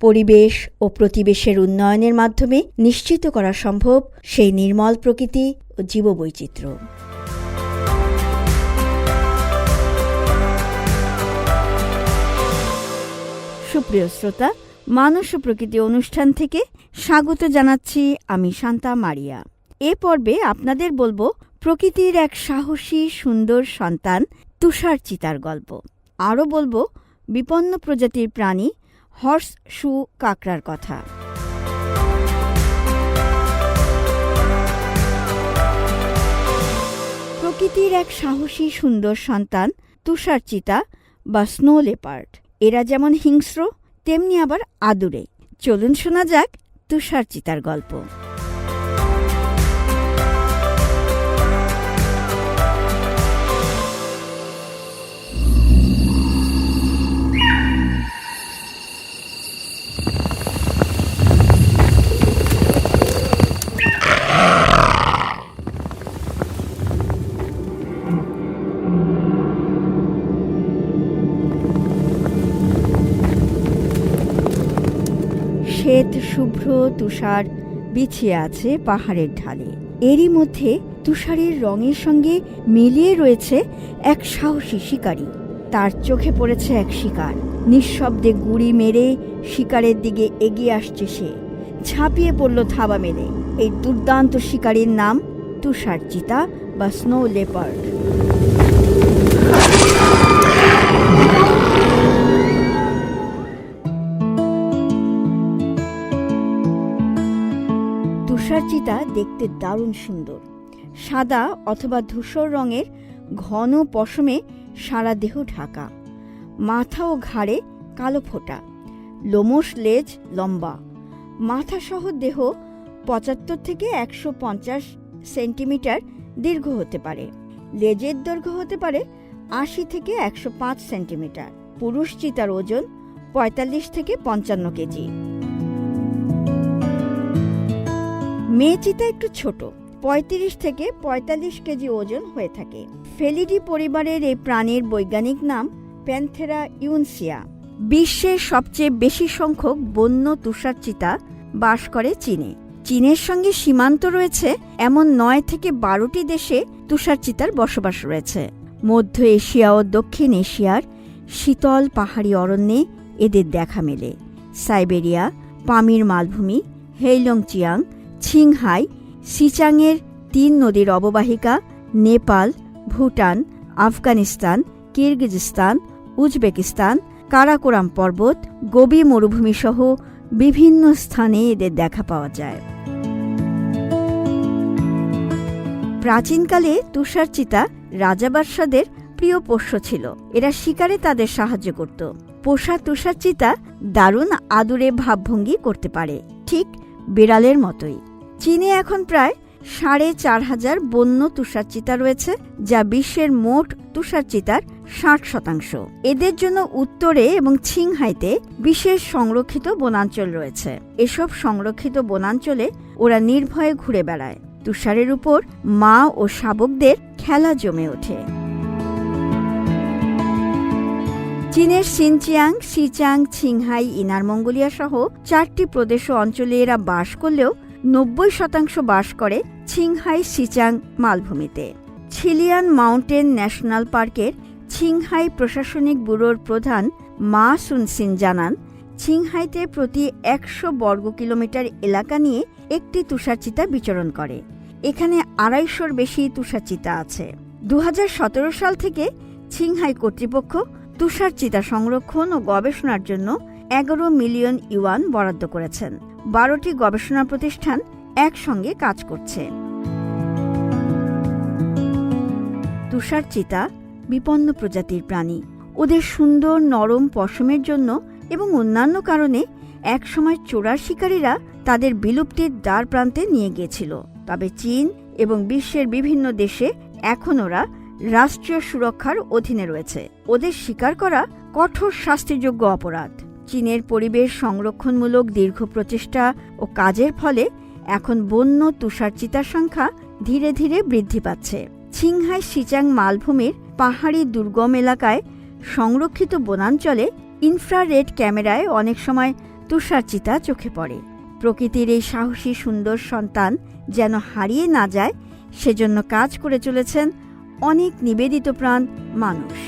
পরিবেশ ও প্রতিবেশের উন্নয়নের মাধ্যমে নিশ্চিত করা সম্ভব সেই নির্মল প্রকৃতি ও জীববৈচিত্র্য। সুপ্রিয় শ্রোতা মানুষ ও প্রকৃতি অনুষ্ঠান থেকে স্বাগত জানাচ্ছি আমি শান্তা মারিয়া। এ পর্বে আপনাদের বলব প্রকৃতির এক সাহসী, সুন্দর সন্তান তুষার চিতার গল্প। আরও বলব, বিপন্ন প্রজাতির প্রাণী হর্স শু কাকরার কথা। প্রকৃতির এক সাহসী, সুন্দর সন্তান তুষার চিতা বা স্নো লেপার্ড। এরা যেমন হিংস্র, তেমনি আবার আদুরে। চলুন শোনা যাক তুষার চিতার গল্প। শুভ্র তুষার বিছিয়ে আছে পাহাড়ের ঢালে। এরই মধ্যে তুষারের রঙের সঙ্গে মিলিয়ে রয়েছে এক সাহসী শিকারী। তার চোখে পড়েছে এক শিকার। নিঃশব্দে গুড়ি মেরে শিকারের দিকে এগিয়ে আসছে সে। ঝাঁপিয়ে পড়ল থাবা মেরে। এই দুর্দান্ত শিকারীর নাম তুষার চিতা বা স্নো লেপার্ড। তুষার চিতা দেখতে দারুণ সুন্দর। সাদা অথবা ধূসর রঙের ঘন পশমে সারা দেহ ঢাকা। মাথা ও ঘাড়ে কালো ফোঁটা। লোমশ লেজ লম্বা। মাথাসহ দেহ পঁচাত্তর থেকে একশো পঞ্চাশ সেন্টিমিটার দীর্ঘ হতে পারে। লেজের দৈর্ঘ্য হতে পারে আশি থেকে একশো পাঁচ সেন্টিমিটার। পুরুষ চিতার ওজন পঁয়তাল্লিশ থেকে পঞ্চান্ন কেজি। মেয়ে চিতা একটু ছোট, পঁয়ত্রিশ থেকে পঁয়তাল্লিশ কেজি ওজন হয়ে থাকে। ফেলিডি পরিবারের এই প্রাণীর বৈজ্ঞানিক নাম প্যান্থেরা ইউনসিয়া। বিশ্বের সবচেয়ে বেশি সংখ্যক বন্য তুষার চিতা বাস করে চীনে। চীনের সঙ্গে সীমান্ত রয়েছে এমন নয় থেকে বারোটি দেশে তুষার চিতার বসবাস রয়েছে। মধ্য এশিয়া ও দক্ষিণ এশিয়ার শীতল পাহাড়ি অরণ্যে এদের দেখা মেলে। সাইবেরিয়া, পামির মালভূমি, হেইলংচিয়াং ছিংহাই, সিচাংয়ের তিন নদীর অববাহিকা, নেপাল, ভুটান, আফগানিস্তান, কিরগিজস্তান, উজবেকিস্তান, কারাকোরাম পর্বত, গোবি মরুভূমি সহ বিভিন্ন স্থানে এদের দেখা পাওয়া যায়। প্রাচীনকালে তুষার চিতা রাজাবাদশাদের প্রিয় পোষ্য ছিল। এরা শিকারে তাদের সাহায্য করত। পোষা তুষার চিতা দারুণ আদুরে ভাবভঙ্গি করতে পারে। ঠিক বিড়ালের মতোই। চীনে এখন প্রায় সাড়ে চার হাজার বন্য তুষার চিতা রয়েছে, যা বিশ্বের মোট তুষার চিতার ষাট শতাংশ। এদের জন্য উত্তরে এবং ছিংহাইতে বিশেষ সংরক্ষিত বনাঞ্চল রয়েছে। এসব সংরক্ষিত বনাঞ্চলে ওরা নির্ভয়ে ঘুরে বেড়ায়। তুষারের উপর মা ও শাবকদের খেলা জমে ওঠে। চীনের Xinjiang, Xizang, Qinghai, inner, Mongolia সহ চারটি প্রদেশ অঞ্চলে এরা বাস করলেও নব্বই শতাংশ বাস করে ছিংহাই সিচাং মালভূমিতে। ছিলিয়ান মাউন্টেন ন্যাশনাল পার্কের ছিংহাই প্রশাসনিক ব্যুরোর প্রধান মা সুনসিন জানান, ছিংহাইতে প্রতি একশো বর্গ কিলোমিটার এলাকা নিয়ে একটি তুষারচিতা বিচরণ করে। এখানে আড়াইশোর বেশি তুষারচিতা আছে। দু হাজার সতেরো সাল থেকে ছিংহাই কর্তৃপক্ষ তুষার চিতা সংরক্ষণ ও গবেষণার জন্য এগারো মিলিয়ন ইউয়ান বরাদ্দ করেছেন। বারোটি গবেষণা প্রতিষ্ঠান একসঙ্গে কাজ করছে। তুষার চিতা, বিপন্ন প্রজাতির প্রাণী। ওদের সুন্দর নরম পশমের জন্য এবং অন্যান্য কারণে একসময় চোরার শিকারীরা তাদের বিলুপ্তির দ্বার প্রান্তে নিয়ে গিয়েছিল। তবে চীন এবং বিশ্বের বিভিন্ন দেশে এখন ওরা রাষ্ট্রীয় সুরক্ষার অধীনে রয়েছে। ওদের শিকার করা কঠোর শাস্তিযোগ্য অপরাধ। চীনের পরিবেশ সংরক্ষণমূলক দীর্ঘ প্রচেষ্টা ও কাজের ফলে এখন বন্য তুষার চিতার সংখ্যা ধীরে ধীরে বৃদ্ধি পাচ্ছে। ছিংহাই সিচাং মালভূমির পাহাড়ি দুর্গম এলাকায় সংরক্ষিত বনাঞ্চলে ইনফ্রারেড ক্যামেরায় অনেক সময় তুষার চিতা চোখে পড়ে। প্রকৃতির এই সাহসী সুন্দর সন্তান যেন হারিয়ে না যায়, সেজন্য কাজ করে চলেছেন অনেক নিবেদিত প্রাণ মানুষ।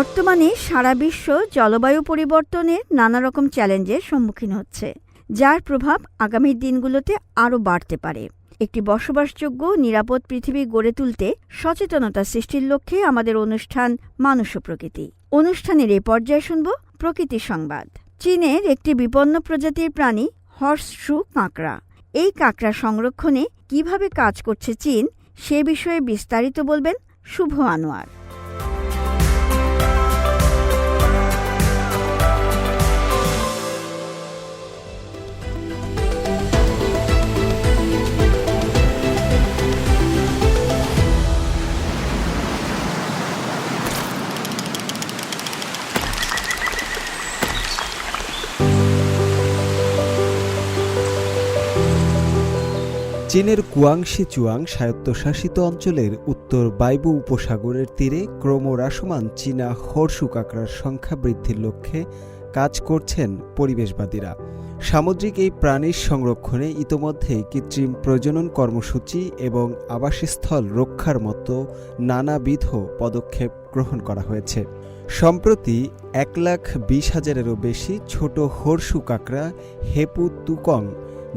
বর্তমানে সারা বিশ্ব জলবায়ু পরিবর্তনের নানা রকম চ্যালেঞ্জের সম্মুখীন হচ্ছে, যার প্রভাব আগামী দিনগুলোতে আরও বাড়তে পারে। একটি বসবাসযোগ্য, নিরাপদ পৃথিবী গড়ে তুলতে সচেতনতা সৃষ্টির লক্ষ্যে আমাদের অনুষ্ঠান মানুষ প্রকৃতি। অনুষ্ঠানের এই পর্যায়ে শুনব প্রকৃতি সংবাদ। চীনের একটি বিপন্ন প্রজাতির প্রাণী হর্স শু কাঁকড়া। এই কাঁকড়া সংরক্ষণে কীভাবে কাজ করছে চীন, সে বিষয়ে বিস্তারিত বলবেন শুভ আনোয়ার। চীনের কুয়াংশি চুয়াং স্বায়ত্তশাসিত অঞ্চলের উত্তর বাইবু উপসাগরের তীরে ক্রমহ্রাসমান চীনা হর্ষু কাঁকড়ার সংখ্যা বৃদ্ধির লক্ষ্যে কাজ করছেন পরিবেশবাদীরা। সামুদ্রিক এই প্রাণীর সংরক্ষণে ইতোমধ্যে কৃত্রিম প্রজনন কর্মসূচি এবং আবাসস্থল রক্ষার মতো নানাবিধ পদক্ষেপ গ্রহণ করা হয়েছে। সম্প্রতি এক লাখ বিশ হাজারেরও বেশি ছোট হর্ষু কাঁকড়া হেপু তুকং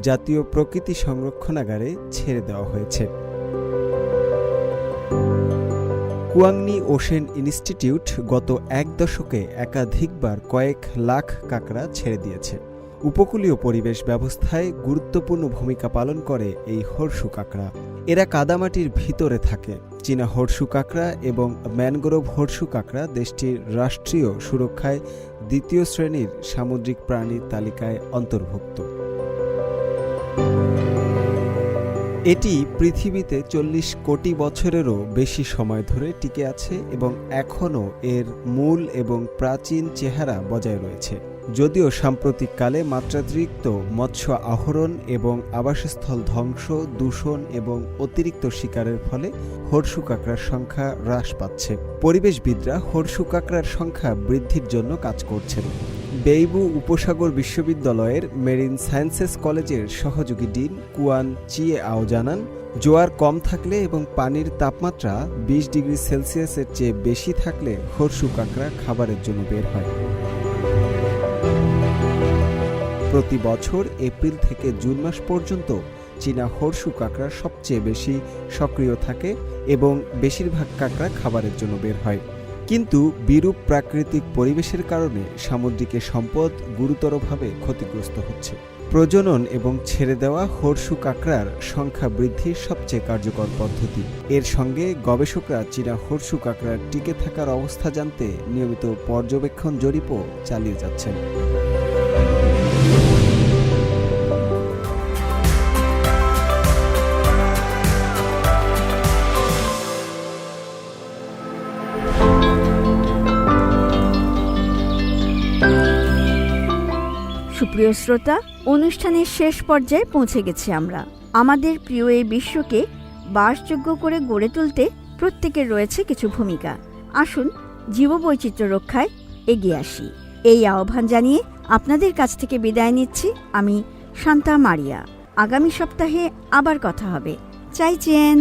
জাতীয় প্রকৃতি সংরক্ষণাগারে ছেড়ে দেওয়া হয়েছে। কুয়াংনি ওশেন ইনস্টিটিউট গত এক দশকে একাধিকবার কয়েক লাখ কাঁকড়া ছেড়ে দিয়েছে। উপকূলীয় পরিবেশ ব্যবস্থায় গুরুত্বপূর্ণ ভূমিকা পালন করে এই হর্ষু কাঁকড়া। এরা কাদামাটির ভিতরে থাকে। চীনা হর্ষু কাঁকড়া এবং ম্যানগ্রোভ হর্ষু কাঁকড়া দেশটির রাষ্ট্রীয় সুরক্ষায় দ্বিতীয় শ্রেণির সামুদ্রিক প্রাণীর তালিকায় অন্তর্ভুক্ত। এটি পৃথিবীতে চল্লিশ কোটি বছরেরও বেশি সময় ধরে টিকে আছে এবং এখনও এর মূল এবং প্রাচীন চেহারা বজায় রয়েছে। যদিও সাম্প্রতিককালে মাত্রাতিরিক্ত মৎস্য আহরণ এবং আবাসস্থল ধ্বংস, দূষণ এবং অতিরিক্ত শিকারের ফলে হর্ষু কাঁকড়ার সংখ্যা হ্রাস পাচ্ছে। পরিবেশবিদরা হর্ষু কাঁকড়ার সংখ্যা বৃদ্ধির জন্য কাজ করছেন। বেইবু উপসাগর বিশ্ববিদ্যালয়ের মেরিন সায়েন্সেস কলেজের সহযোগী ডিন কুয়ান চিয়ে আও জানান, জোয়ার কম থাকলে এবং পানির তাপমাত্রা বিশ ডিগ্রি সেলসিয়াসের চেয়ে বেশি থাকলে হর্ষু কাঁকড়া খাবারের জন্য বের হয়। প্রতি বছর এপ্রিল থেকে জুন মাস পর্যন্ত চীনা হর্ষু কাঁকড়া সবচেয়ে বেশি সক্রিয় থাকে এবং বেশিরভাগ কাঁকড়া খাবারের জন্য বের হয়। কিন্তু বিরূপ প্রাকৃতিক পরিবেশের কারণে সামুদ্রিক সম্পদ গুরুতরভাবে ক্ষতিগ্রস্ত হচ্ছে। প্রজনন এবং ছেড়ে দেওয়া হর্ষু কাঁকড়ার সংখ্যা বৃদ্ধির সবচেয়ে কার্যকর পদ্ধতি। এর সঙ্গে গবেষকরা চীনা হর্ষু কাঁকড়ার টিকে থাকার অবস্থা জানতে নিয়মিত পর্যবেক্ষণ জরিপও চালিয়ে যাচ্ছেন। সুপ্রিয় শ্রোতা, অনুষ্ঠানের শেষ পর্যায়ে পৌঁছে গেছি আমরা। আমাদের প্রিয় এই বিশ্বকে বাসযোগ্য করে গড়ে তুলতে প্রত্যেকের রয়েছে কিছু ভূমিকা। আসুন, জীববৈচিত্র্য রক্ষায় এগিয়ে আসি। এই আহ্বান জানিয়ে আপনাদের কাছ থেকে বিদায় নিচ্ছি আমি শান্তা মারিয়া। আগামী সপ্তাহে আবার কথা হবে। চাইছেন